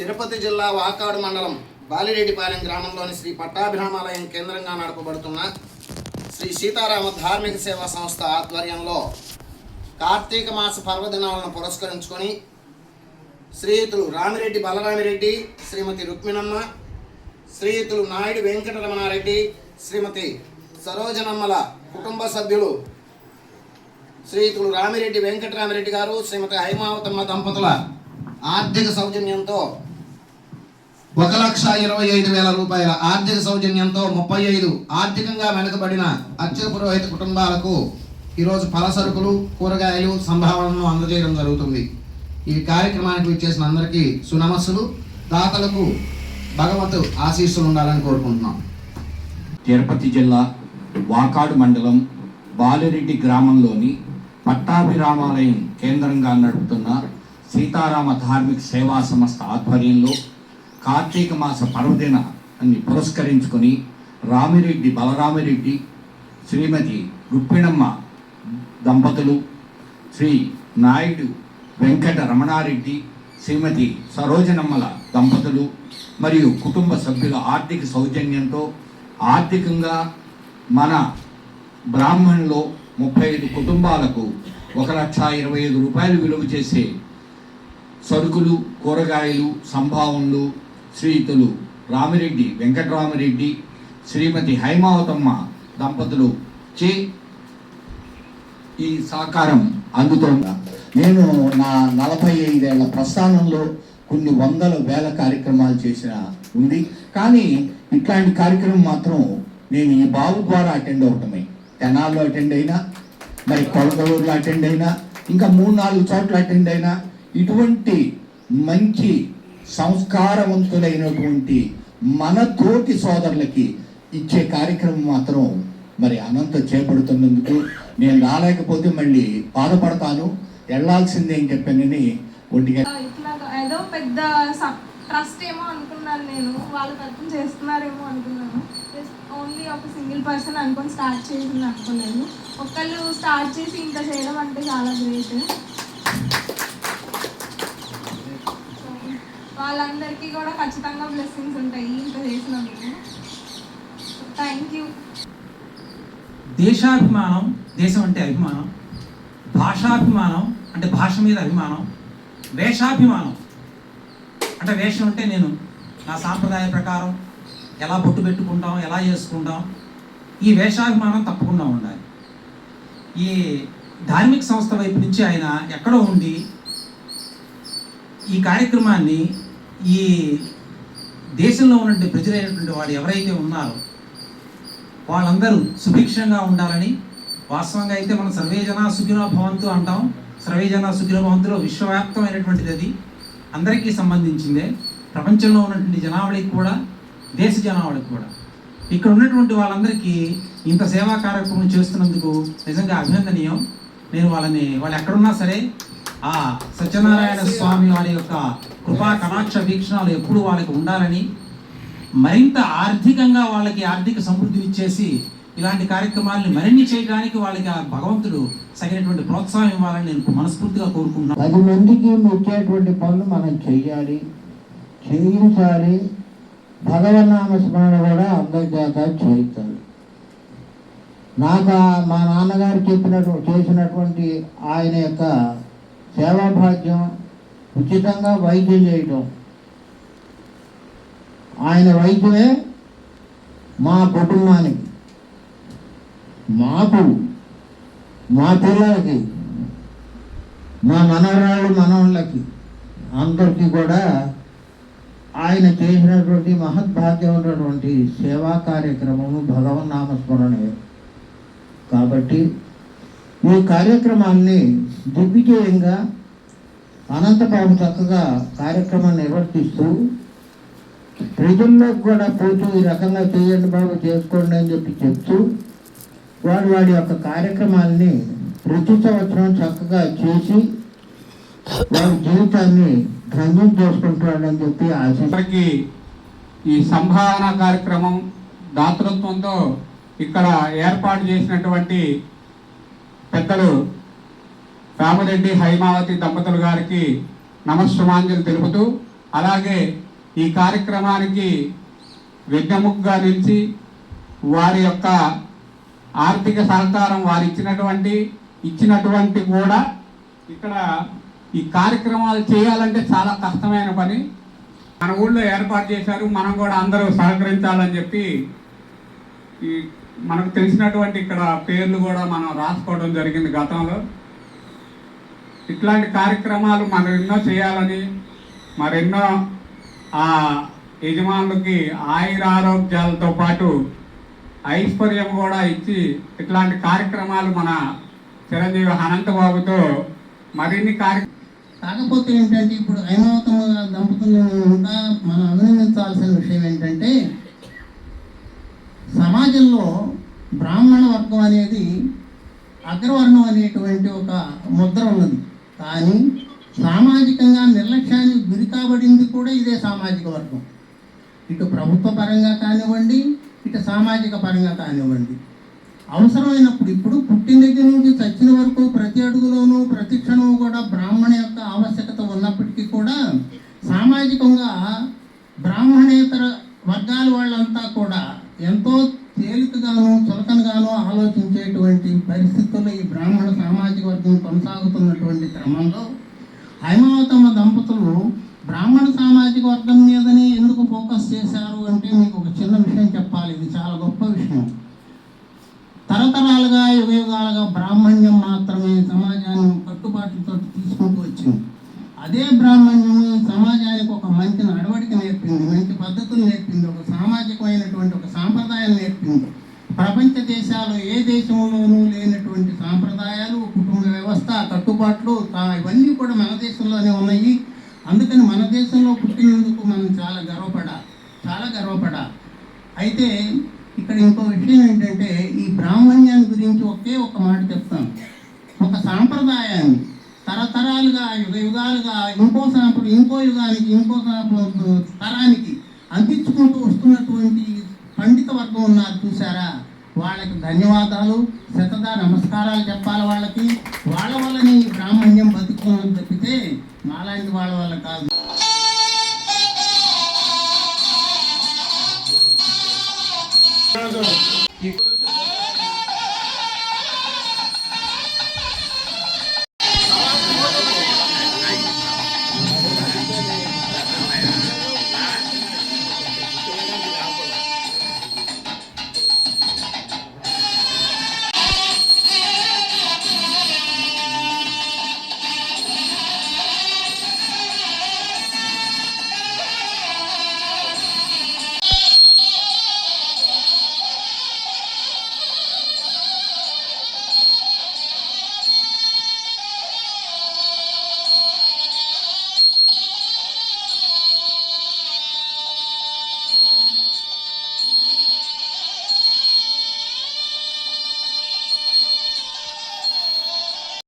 తిరుపతి జిల్లా వాకాడు మండలం బాలిరెడ్డిపాలెం గ్రామంలోని శ్రీ పట్టాభిరామాలయం కేంద్రంగా నడపబడుతున్న శ్రీ సీతారామ ధార్మిక సేవా సంస్థ ఆధ్వర్యంలో కార్తీక మాస పర్వదినాలను పురస్కరించుకొని శ్రీయుతులు రామిరెడ్డి బలరామిరెడ్డి శ్రీమతి రుక్మిణమ్మ శ్రీయుతులు నాయుడు వెంకటరమణారెడ్డి శ్రీమతి సరోజనమ్మల కుటుంబ సభ్యులు శ్రీయుతులు రామిరెడ్డి వెంకటరామిరెడ్డి గారు శ్రీమతి హైమావతమ్మ దంపతుల ఆర్థిక సౌజన్యంతో ఒక లక్ష ఇరవై ఐదు వేల రూపాయల ఆర్థిక సౌజన్యంతో ముప్పై ఐదు ఆర్థికంగా వెనుకబడిన అత్య పురోహిత కుటుంబాలకు ఈరోజు పలసరుకులు కూరగాయలు సంభావనను అందజేయడం జరుగుతుంది. ఈ కార్యక్రమానికి విచ్చేసిన అందరికీ సునమస్సులు దాతలకు భగవత్ ఆశీస్సులు ఉండాలని కోరుకుంటున్నాం. తిరుపతి జిల్లా వాకాడు మండలం బాలిరెడ్డి గ్రామంలోని పట్టాభిరామాలయం కేంద్రంగా నడుపుతున్న సీతారామ ధార్మిక సేవా సంస్థ ఆధ్వర్యంలో కార్తీక మాస పర్వదినాన్ని పురస్కరించుకొని రామిరెడ్డి బలరామిరెడ్డి శ్రీమతి రుక్మిణమ్మ దంపతులు శ్రీ నాయుడు వెంకట రమణారెడ్డి శ్రీమతి సరోజనమ్మల దంపతులు మరియు కుటుంబ సభ్యుల ఆర్థిక సౌజన్యంతో ఆర్థికంగా మన బ్రాహ్మణులో ముప్పై ఐదు కుటుంబాలకు ఒక లక్ష ఇరవై ఐదు రూపాయలు విలువ చేసే సరుకులు కూరగాయలు సంభావనలు శ్రీయుతులు రామిరెడ్డి వెంకటరామిరెడ్డి శ్రీమతి హైమావతమ్మ దంపతులు చే ఈ సహకారం అందుతోంది. నేను నా నలభై ఐదేళ్ళ ప్రస్థానంలో కొన్ని వందల వేల కార్యక్రమాలు చేసిన ఉంది. కానీ ఇట్లాంటి కార్యక్రమం మాత్రం నేను ఈ బాబు ద్వారా అటెండ్ అవటమే. తెనాల్లో అటెండ్ అయినా మరి కొలగలూరులో అటెండ్ అయినా ఇంకా మూడు నాలుగు చోట్ల అటెండ్ అయినా ఇటువంటి మంచి సంస్కారవంతులైనటువంటి మన తోటి సోదరులకి ఇచ్చే కార్యక్రమం మాత్రం మరి అనంత చేపడుతున్నందుకు నేను రాలేకపోతే మళ్ళీ బాధపడతాను. వెళ్ళాల్సిందే అని చెప్పానని ఒంటిగా ఏదో పెద్ద ట్రస్ట్ ఏమో అనుకున్నాను నేను. వాళ్ళు చేస్తున్నారేమో అనుకున్నాను. ఓన్లీ ఒక సింగిల్ పర్సన్ అనుకొని స్టార్ట్ చేసింది అనుకోలేదు. ఒకళ్ళు స్టార్ట్ చేసి ఇంకా చేయడం అంటే చాలా గ్రేట్. వాళ్ళందరికీ కూడా ఖచ్చితంగా బ్లెస్సింగ్స్ ఉంటాయి ఇంత చేసినందుకు థ్యాంక్ యూ దేశాభిమానం దేశం అంటే అభిమానం భాషాభిమానం అంటే భాష మీద అభిమానం వేషాభిమానం అంటే వేషం అంటే నేను నా సాంప్రదాయ ప్రకారం ఎలా బొట్టు పెట్టుకుంటాం ఎలా చేసుకుంటాం ఈ వేషాభిమానం తప్పకుండా ఉండాలి. ఈ ధార్మిక సంస్థ వైపు నుంచి ఆయన ఎక్కడో ఉండి ఈ కార్యక్రమాన్ని ఈ దేశంలో ఉన్నటువంటి ప్రజలైనటువంటి వాడు ఎవరైతే ఉన్నారో వాళ్ళందరూ సుభిక్షంగా ఉండాలని వాస్తవంగా అయితే మనం సర్వేజన సుఖినో భవంతు అంటాం. సర్వేజన సుఖినో భవంతులో విశ్వవ్యాప్తమైనటువంటిది అది. అందరికీ సంబంధించిందే. ప్రపంచంలో ఉన్నటువంటి జనావళికి కూడా దేశ జనావళికి కూడా. ఇక్కడ ఉన్నటువంటి వాళ్ళందరికీ ఇంత సేవా కార్యక్రమం చేస్తున్నందుకు నిజంగా అభినందనీయం. నేను వాళ్ళని వాళ్ళు ఎక్కడున్నా సరే ఆ సత్యనారాయణ స్వామి వారి యొక్క కృపా కటాక్ష వీక్షణాలు ఎప్పుడు వాళ్ళకి ఉండాలని మరింత ఆర్థికంగా వాళ్ళకి ఆర్థిక సమృద్ధి ఇచ్చేసి ఇలాంటి కార్యక్రమాలను మరిన్ని చేయడానికి వాళ్ళకి ఆ భగవంతుడు సరైనటువంటి ప్రోత్సాహం ఇవ్వాలని నేను మనస్ఫూర్తిగా కోరుకుంటున్నాను. పది మందికి వచ్చేటువంటి పనులు మనం చేయాలి చేయించాలి. భగవన్నామ స్మరణ కూడా అందరి చేత చేయించాలి నాకు మా నాన్నగారు చెప్పినటువంటి చేసినటువంటి ఆయన యొక్క సేవాభాగ్యం ఉచితంగా వైద్యం చేయటం. ఆయన వైద్యమే మా కుటుంబానికి. మాకు మా పిల్లలకి మా మనవరాళ్ళు మనవాళ్ళకి అందరికీ కూడా ఆయన చేసినటువంటి మహద్భాగ్యం ఉన్నటువంటి సేవా కార్యక్రమము భగవన్నామస్మరణే కాబట్టి ఈ కార్యక్రమాన్ని దిగ్విజయంగా అనంతబాబు చక్కగా కార్యక్రమం నిర్వర్తిస్తూ ప్రజల్లో కూడా పోతూ ఈ రకంగా చేయండి బాబు చేసుకోండి అని చెప్పి చెప్తూ వాడు వాడి యొక్క కార్యక్రమాల్ని ప్రతి సంవత్సరం చక్కగా చేసి వాడి జీవితాన్ని ధన్యం చేసుకుంటాడని చెప్పి ఆశ ఈ సంభావన కార్యక్రమం దాతృత్వంతో ఇక్కడ ఏర్పాటు చేసినటువంటి పెద్దలు రామరెడ్డి హైమావతి దంపతులు గారికి నమస్సుమాంజలు తెలుపుతూ అలాగే ఈ కార్యక్రమానికి విజ్ఞముగ్గా నిలిచి వారి యొక్క ఆర్థిక సహకారం వారు ఇచ్చినటువంటి ఇచ్చినటువంటి కూడా ఇక్కడ ఈ కార్యక్రమాలు చేయాలంటే చాలా కష్టమైన పని. మన ఊళ్ళో ఏర్పాటు చేశారు మనం కూడా అందరూ సహకరించాలని చెప్పి ఈ మనకు తెలిసినటువంటి ఇక్కడ పేర్లు కూడా మనం రాసుకోవడం జరిగింది గతంలో. ఇట్లాంటి కార్యక్రమాలు మనం ఎన్నో చేయాలని మరెన్నో ఆ యజమానులకి ఆయుర ఆరోగ్యాలతో పాటు ఐశ్వర్యం కూడా ఇచ్చి ఇట్లాంటి కార్యక్రమాలు మన చిరంజీవి అనంతబాబుతో మరిన్ని కార్య కాకపోతే ఏంటంటే ఇప్పుడు ఐమవతముగా దంపతులను ఇంకా మనం అభినందించాల్సిన విషయం ఏంటంటే సమాజంలో బ్రాహ్మణ వర్గం అనేది అగ్రవర్ణం అనేటువంటి ఒక ముద్ర ఉన్నది. కానీ సామాజికంగా నిర్లక్ష్యానికి గురి కాబడింది కూడా ఇదే సామాజిక వర్గం. ఇటు ప్రభుత్వ పరంగా కానివ్వండి ఇటు సామాజిక పరంగా కానివ్వండి. అవసరమైనప్పుడు ఇప్పుడు పుట్టిన దగ్గర నుంచి చచ్చిన వరకు ప్రతి అడుగులోనూ ప్రతి క్షణము కూడా బ్రాహ్మణ యొక్క ఆవశ్యకత ఉన్నప్పటికీ కూడా సామాజికంగా బ్రాహ్మణేతర వర్గాల వాళ్ళంతా కూడా ఎంతో తేలికగాను చులకనగాను ఆలోచించేటువంటి పరిస్థితుల్లో ఈ బ్రాహ్మణ సామాజిక వర్గం కొనసాగుతున్నటువంటి క్రమంలో హైమావతమ్మ దంపతులు బ్రాహ్మణ సామాజిక వర్గం మీదనే ఎందుకు ఫోకస్ చేశారు అంటే మీకు ఒక చిన్న విషయం చెప్పాలి. ఇది చాలా గొప్ప విషయం. తరతరాలుగా యుగయుగాలుగా బ్రాహ్మణ్యం మాత్రమే సమా దేశంలోనే ఉన్నాయి. అందుకని మన దేశంలో పుట్టినందుకు మనం చాలా గర్వపడాలి చాలా గర్వపడాలి అయితే ఇక్కడ ఇంకో విషయం ఏంటంటే ఈ బ్రాహ్మణ్యాన్ని గురించి ఒకే ఒక మాట చెప్తాను. ఒక సాంప్రదాయాన్ని తరతరాలుగా యుగ యుగాలుగా ఇంకో సాంప్ర ఇంకో యుగానికి ఇంకో సాంప్ర- తరానికి అందించుకుంటూ వస్తున్నటువంటి పండిత వర్గం ఉన్నారు చూసారా వాళ్ళకి ధన్యవాదాలు. శతద నమస్కారాలు చెప్పాలి వాళ్ళకి. వాళ్ళ వల్లనే ఈ బ్రాహ్మణ్యం బతుకుతున్నది తప్పితే మాలాంటి వాళ్ళ వల్ల కాదు. ఈరోజు